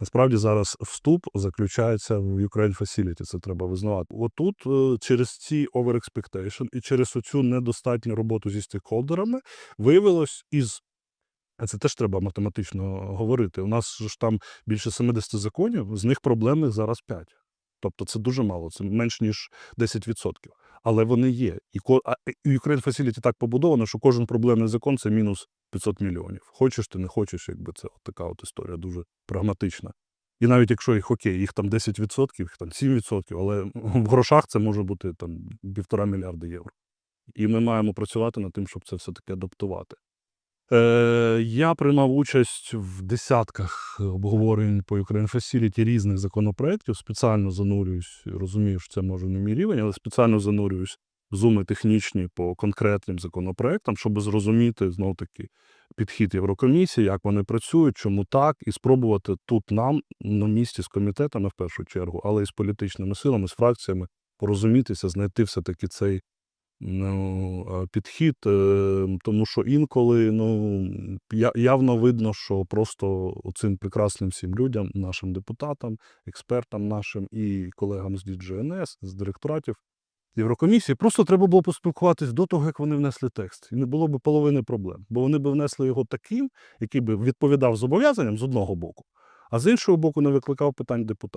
Насправді зараз вступ заключається в Ukraine Facility, це треба визнавати. Отут е, через ці over expectation і через оцю недостатню роботу зі стейкхолдерами виявилось із. А це теж треба математично говорити. У нас ж там більше 70 законів, з них проблемних зараз 5. Тобто це дуже мало, це менш ніж 10%. Але вони є. І і Ukraine Facility так побудовано, що кожен проблемний закон це мінус 500 мільйонів. Хочеш ти, не хочеш, якби це от така от історія дуже прагматична. І навіть якщо їх окей, їх там 10%, їх там 7%, але в грошах це може бути там півтора мільярда євро. І ми маємо працювати над тим, щоб це все-таки адаптувати. Е, я приймав участь в десятках обговорень по Ukraine Facility різних законопроєктів. Спеціально занурююсь, розумію, що це може не мій рівень, але спеціально занурююсь в зуми технічні по конкретним законопроектам, щоб зрозуміти знов таки підхід Єврокомісії, як вони працюють, чому так, і спробувати тут нам на місці з комітетами в першу чергу, але і з політичними силами, з фракціями порозумітися, знайти все-таки цей ну, підхід, е, тому що інколи ну, явно видно, що просто цим прекрасним всім людям, нашим депутатам, експертам нашим і колегам з DGNS, з директоратів Єврокомісії, просто треба було поспілкуватись до того, як вони внесли текст. І не було б половини проблем. Бо вони б внесли його таким, який би відповідав зобов'язанням з одного боку, а з іншого боку не викликав питань депутатів.